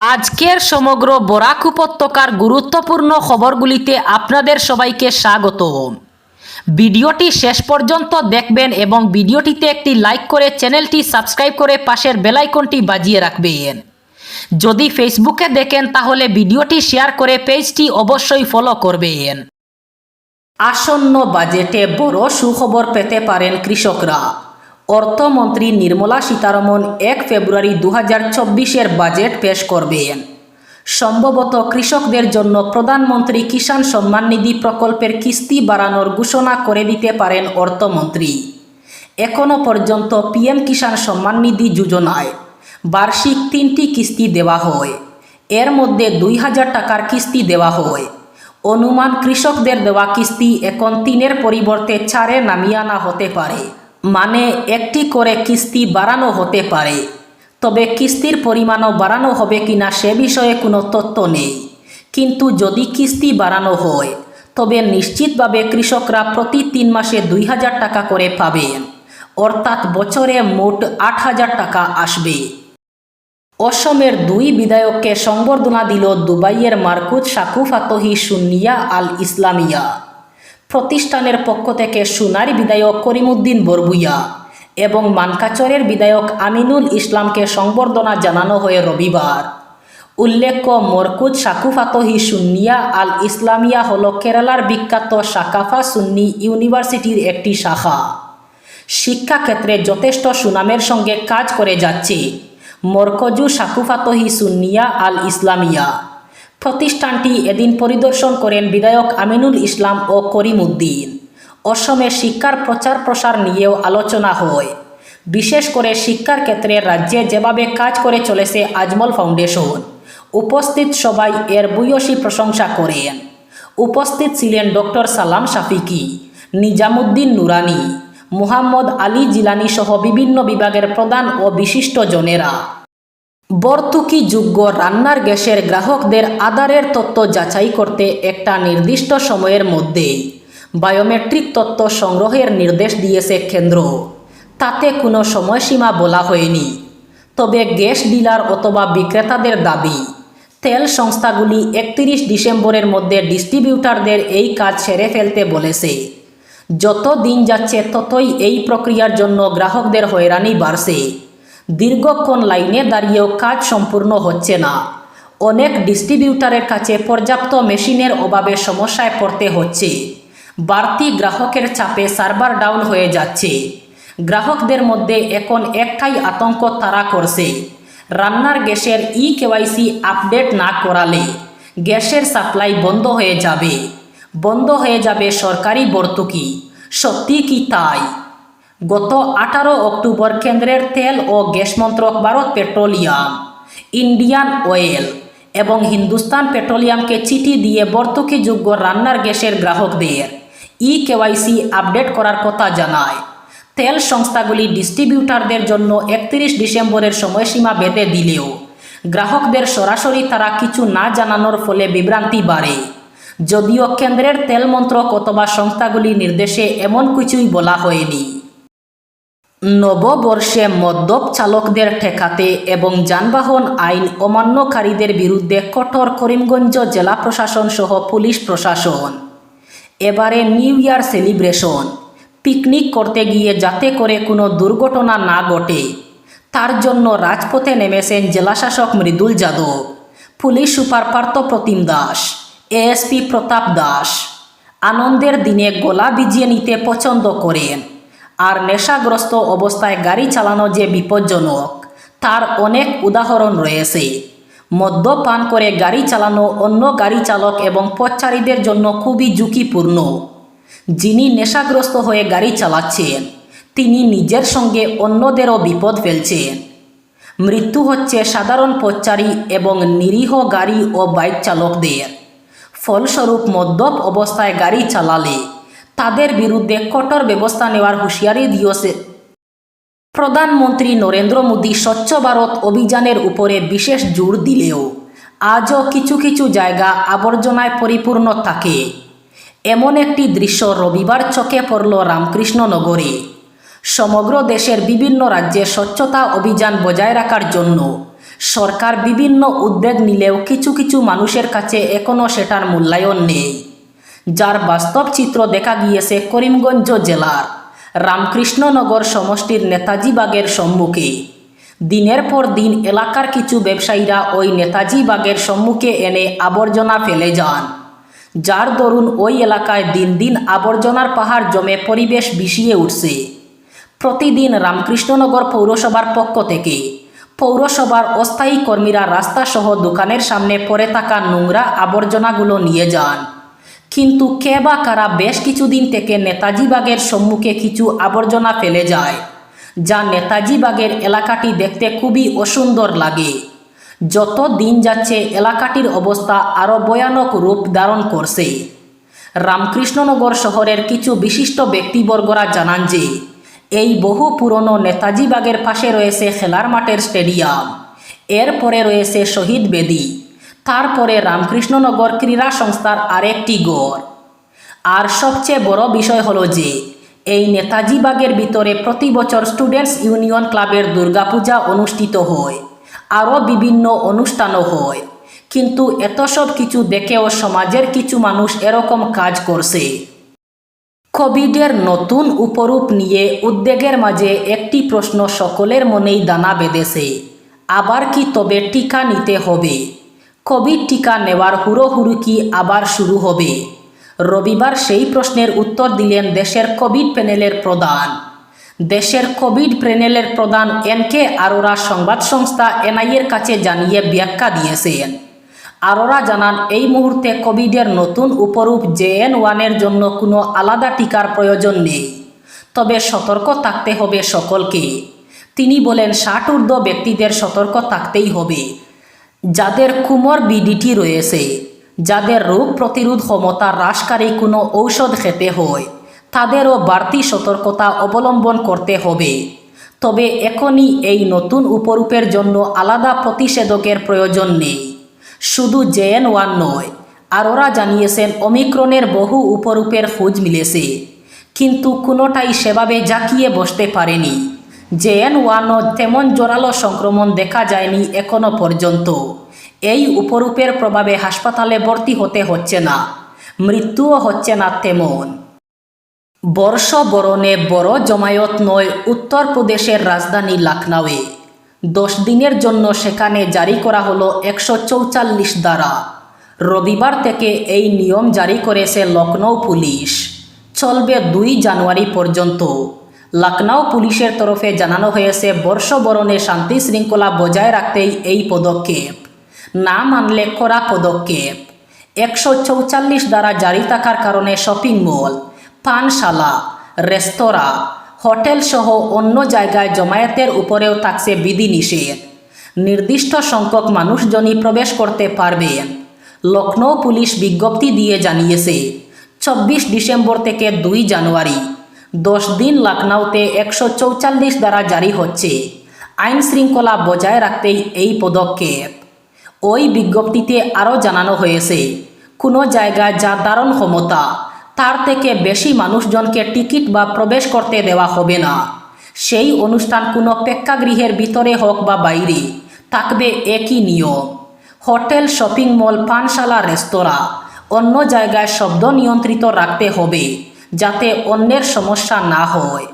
আজকের সমগ্র বরাক উপত্যকার গুরুত্বপূর্ণ খবরগুলিতে আপনাদের সবাইকে স্বাগত। ভিডিওটি শেষ পর্যন্ত দেখবেন এবং ভিডিওটিতে একটি লাইক করে চ্যানেলটি সাবস্ক্রাইব করে পাশের বেলাইকনটি বাজিয়ে রাখবেন। যদি ফেসবুকে দেখেন তাহলে ভিডিওটি শেয়ার করে পেজটি অবশ্যই ফলো করবেন। আসন্ন বাজেটে বড় সুখবর পেতে পারেন কৃষকরা। অর্থমন্ত্রী নির্মলা সীতারমন এক ফেব্রুয়ারি দু হাজার চব্বিশের বাজেট পেশ করবেন। সম্ভবত কৃষকদের জন্য প্রধানমন্ত্রী কিষাণ সম্মান নিধি প্রকল্পের কিস্তি বাড়ানোর ঘোষণা করে দিতে পারেন অর্থমন্ত্রী। এখনও পর্যন্ত পিএম কিষাণ সম্মান নিধি যোজনায় বার্ষিক তিনটি কিস্তি দেওয়া হয়। এর মধ্যে দুই হাজার টাকার কিস্তি দেওয়া হয়। অনুমান কৃষকদের দেওয়া কিস্তি এখন তিনের পরিবর্তে চারে নামিয়ে আনা হতে পারে। মানে একটি করে কিস্তি বাড়ানো হতে পারে। তবে কিস্তির পরিমাণও বাড়ানো হবে কিনা সে বিষয়ে কোনো তথ্য নেই। কিন্তু যদি কিস্তি বাড়ানো হয়, তবে নিশ্চিতভাবে কৃষকরা প্রতি তিন মাসে দুই হাজার টাকা করে পাবেন। অর্থাৎ বছরে মোট আট হাজার টাকা আসবে। অসমের দুই বিধায়ককে সংবর্ধনা দিল দুবাইয়ের মার্কুত শাকু সুনিয়া আল ইসলামিয়া প্রতিষ্ঠানের পক্ষ থেকে সোনার বিধায়ক করিমুদ্দিন বরবুইয়া এবং মানকাচরের বিধায়ক আমিনুল ইসলামকে সংবর্ধনা জানানো হয় রবিবার। উল্লেখ্য মরকুদ শাকু ফাতহি সুন্নিয়া আল ইসলামিয়া হল কেরালার বিখ্যাত সাকাফা সুন্নি ইউনিভার্সিটির একটি শাখা। শিক্ষাক্ষেত্রে যথেষ্ট সুনামের সঙ্গে কাজ করে যাচ্ছে মরকজু সাকুফাতহি সুন্নিয়া আল ইসলামিয়া। প্রতিষ্ঠানটি এদিন পরিদর্শন করেন বিধায়ক আমিনুল ইসলাম ও করিমউদ্দিন। অসমে শিক্ষার প্রচার প্রসার নিয়েও আলোচনা হয়। বিশেষ করে শিক্ষার ক্ষেত্রে রাজ্যে যেভাবে কাজ করে চলেছে আজমল ফাউন্ডেশন, উপস্থিত সবাই এর ভূয়সী প্রশংসা করেন। উপস্থিত ছিলেন ডক্টর সালাম শাফিকি, নিজামুদ্দিন নুরানি, মুহাম্মদ আলী জিলানি সহ বিভিন্ন বিভাগের প্রধান ও বিশিষ্ট জনেরা। বর্তুকি যোগ্য রান্নার গ্যাসের গ্রাহকদের আধারের তথ্য যাচাই করতে একটা নির্দিষ্ট সময়ের মধ্যে বায়োমেট্রিক তথ্য সংগ্রহের নির্দেশ দিয়েছে কেন্দ্র। তাতে কোনো সময়সীমা বলা হয়নি। তবে গ্যাস ডিলার অথবা বিক্রেতাদের দাবি, তেল সংস্থাগুলি একত্রিশ ডিসেম্বরের মধ্যে ডিস্ট্রিবিউটারদের এই কাজ সেরে ফেলতে বলেছে। যত দিন যাচ্ছে ততই এই প্রক্রিয়ার জন্য গ্রাহকদের হয়রানি বাড়ছে। দীর্ঘক্ষণ লাইনে দাঁড়িয়েও কাজ সম্পূর্ণ হচ্ছে না। অনেক ডিস্ট্রিবিউটারের কাছে পর্যাপ্ত মেশিনের অভাবে সমস্যায় পড়তে হচ্ছে। বাড়তি গ্রাহকের চাপে সার্ভার ডাউন হয়ে যাচ্ছে। গ্রাহকদের মধ্যে এখন একটাই আতঙ্ক তারা করছে। রান্নার গ্যাসের ই কেওয়াইসি আপডেট না করালে গ্যাসের সাপ্লাই বন্ধ হয়ে যাবে। বন্ধ হয়ে যাবে সরকারি ভর্তুকি সত্যি কি তাই? গত আঠারো অক্টোবর কেন্দ্রের তেল ও গ্যাস মন্ত্রক ভারত পেট্রোলিয়াম, ইন্ডিয়ান অয়েল এবং হিন্দুস্তান পেট্রোলিয়ামকে চিঠি দিয়ে ভর্তুকিযোগ্য রান্নার গ্যাসের গ্রাহকদের ই কেওয়াইসি আপডেট করার কথা জানায়। তেল সংস্থাগুলি ডিস্ট্রিবিউটারদের জন্য একত্রিশ ডিসেম্বরের সময়সীমা বেঁধে দিলেও গ্রাহকদের সরাসরি তারা কিছু না জানানোর ফলে বিভ্রান্তি বাড়ে। যদিও কেন্দ্রের তেল মন্ত্রক অথবা সংস্থাগুলি নির্দেশে এমন কিছুই বলা হয়নি। নববর্ষে মদ্যপ চালকদের ঠেকাতে এবং যানবাহন আইন অমান্যকারীদের বিরুদ্ধে কঠোর করিমগঞ্জ জেলা প্রশাসন সহ পুলিশ প্রশাসন। এবারে নিউ ইয়ার সেলিব্রেশন। পিকনিক করতে গিয়ে যাতে করে কোনো দুর্ঘটনা না ঘটে, তার জন্য রাজপথে নেমেছেন জেলাশাসক Mridul Yadav, police super Partha Pratim Das, ASP Pratap Das. আনন্দের দিনে গলা বিজিয়ে নিতে পছন্দ করেন। আর নেশাগ্রস্ত অবস্থায় গাড়ি চালানো যে বিপজ্জনক, তার অনেক উদাহরণ রয়েছে। মদ্যপান করে গাড়ি চালানো অন্য গাড়ি চালক এবং পথচারীদের জন্য খুবই ঝুঁকিপূর্ণ। যিনি নেশাগ্রস্ত হয়ে গাড়ি চালাচ্ছেন, তিনি নিজের সঙ্গে অন্যদেরও বিপদ ফেলছেন। মৃত্যু হচ্ছে সাধারণ পথচারী এবং নিরীহ গাড়ি ও বাইক চালকদের। ফলস্বরূপ মদ্যপ অবস্থায় গাড়ি চালালে তাদের বিরুদ্ধে কঠোর ব্যবস্থা নেওয়ার হুঁশিয়ারি দিয়েছে। প্রধানমন্ত্রী নরেন্দ্র মোদী স্বচ্ছ ভারত অভিযানের উপরে বিশেষ জোর দিলেও আজও কিছু কিছু জায়গা আবর্জনায় পরিপূর্ণ থাকে। এমন একটি দৃশ্য রবিবার চোখে পড়ল রামকৃষ্ণনগরে। সমগ্র দেশের বিভিন্ন রাজ্যে স্বচ্ছতা অভিযান বজায় রাখার জন্য সরকার বিভিন্ন উদ্যোগ নিলেও কিছু কিছু মানুষের কাছে এখনও সেটার মূল্যায়ন নেই। যার বাস্তব চিত্র দেখা গিয়েছে করিমগঞ্জ জেলার রামকৃষ্ণনগর সমষ্টির নেতাজি বাগের সম্মুখে। দিনের পর দিন এলাকার কিছু ব্যবসায়ীরা ওই নেতাজি বাগের সম্মুখে এনে আবর্জনা ফেলে যান। যার দরুন ওই এলাকায় দিন দিন আবর্জনার পাহাড় জমে পরিবেশ বিষিয়ে উঠছে। প্রতিদিন রামকৃষ্ণনগর পৌরসভার পক্ষ থেকে পৌরসভার অস্থায়ী কর্মীরা রাস্তাসহ দোকানের সামনে পড়ে থাকা নোংরা আবর্জনাগুলো নিয়ে যান। কিন্তু কে বা কারা বেশ কিছুদিন থেকে নেতাজি বাগের সম্মুখে কিছু আবর্জনা ফেলে যায়, যা নেতাজি বাগের এলাকাটি দেখতে খুবই অসুন্দর লাগে। যত দিন যাচ্ছে, এলাকাটির অবস্থা আরও ভয়ানক রূপ ধারণ করছে। রামকৃষ্ণনগর শহরের কিছু বিশিষ্ট ব্যক্তিবর্গরা জানান যে, এই বহু পুরনো নেতাজি বাগের পাশে রয়েছে খেলার মাঠের স্টেডিয়াম। এরপরে রয়েছে শহীদ বেদি। তারপরে রামকৃষ্ণনগর ক্রীড়া সংস্থার আরেকটি গড়। আর সবচেয়ে বড় বিষয় হলো যে, এই নেতাজি বাগের ভিতরে প্রতি বছর স্টুডেন্টস ইউনিয়ন ক্লাবের দুর্গাপূজা অনুষ্ঠিত হয়, আরও বিভিন্ন অনুষ্ঠানও হয়। কিন্তু এত সব কিছু দেখেও সমাজের কিছু মানুষ এরকম কাজ করছে। কোভিডের নতুন উপরূপ নিয়ে উদ্বেগের মাঝে একটি প্রশ্ন সকলের মনেই দানা বেঁধেছে, আবার কি তবে টিকা নিতে হবে? কোভিড টিকা নেওয়ার হুড়োহুড়ি কি আবার শুরু হবে? রবিবার সেই প্রশ্নের উত্তর দিলেন দেশের কোভিড প্যানেলের প্রধান। দেশের কোভিড প্যানেলের প্রধান এন কে আরোরা সংবাদ সংস্থা এনআইএর কাছে জানিয়ে ব্যাখ্যা দিয়েছেন। আরোরা জানান, এই মুহূর্তে কোভিডের নতুন উপরূপ জেএন ওয়ানের জন্য কোনো আলাদা টিকার প্রয়োজন নেই। তবে সতর্ক থাকতে হবে সকলকে। তিনি বলেন, ষাট ঊর্ধ্ব ব্যক্তিদের সতর্ক থাকতেই হবে। যাদের কুমর বিডিটি রয়েছে যাদের রোগ প্রতিরোধ ক্ষমতা হ্রাসকারী কোনো ঔষধ খেতে হয়, তাদেরও বাড়তি সতর্কতা অবলম্বন করতে হবে। তবে এখনই এই নতুন উপরূপের জন্য আলাদা প্রতিষেধকের প্রয়োজন নেই। শুধু জেএন ওয়ান নয় আরোরা জানিয়েছেন অমিক্রণের বহু উপরূপের খোঁজ মিলেছে, কিন্তু কোনোটাই সেভাবে জাঁকিয়ে বসতে পারেনি জেএন ওয়ানও তেমন জোরালো সংক্রমণ দেখা যায়নি এখনও পর্যন্ত। এই উপরূপের প্রভাবে হাসপাতালে ভর্তি হতে হচ্ছে না, মৃত্যুও হচ্ছে না তেমন। বর্ষবরণে বড় জমায়েত নয় উত্তরপ্রদেশের রাজধানী লখনৌয়ে দশ দিনের জন্য সেখানে জারি করা হলো একশো চৌচাল্লিশ দ্বারা। রবিবার থেকে এই নিয়ম জারি করেছে লখনৌ পুলিশ। চলবে দুই জানুয়ারি পর্যন্ত। লখনৌ পুলিশের তরফে জানানো হয়েছে, বর্ষবরণে শান্তি শৃঙ্খলা বজায় রাখতেই এই পদক্ষেপ। না মানলে করা পদক্ষেপ। একশো চৌচাল্লিশ দ্বারা জারি থাকার কারণে শপিং মল, পানশালা, রেস্তোরাঁ হোটেল সহ অন্য জায়গায় জমায়েতের উপরেও থাকছে বিধিনিষেধ। নির্দিষ্ট সংখ্যক মানুষজনই প্রবেশ করতে পারবেন লখনৌ পুলিশ বিজ্ঞপ্তি দিয়ে জানিয়েছে, চব্বিশ ডিসেম্বর থেকে দুই জানুয়ারি দশ দিন লখনৌতে একশো চৌচাল্লিশ দ্বারা জারি হচ্ছে। আইন শৃঙ্খলা বজায় রাখতেই এই পদক্ষেপ। ওই বিজ্ঞপ্তিতে আরও জানানো হয়েছে, কোনো জায়গায় যা দারণ ক্ষমতা, তার থেকে বেশি মানুষজনকে টিকিট বা প্রবেশ করতে দেওয়া হবে না। সেই অনুষ্ঠান কোনো প্রেক্ষাগৃহের ভিতরে হোক বা বাইরে, থাকবে একই নিয়ম। হোটেল, শপিং মল, পানশালা, রেস্তোরাঁ, অন্য জায়গায় শব্দ নিয়ন্ত্রিত রাখতে হবে। যাতে অন্যের সমস্যা না হয়।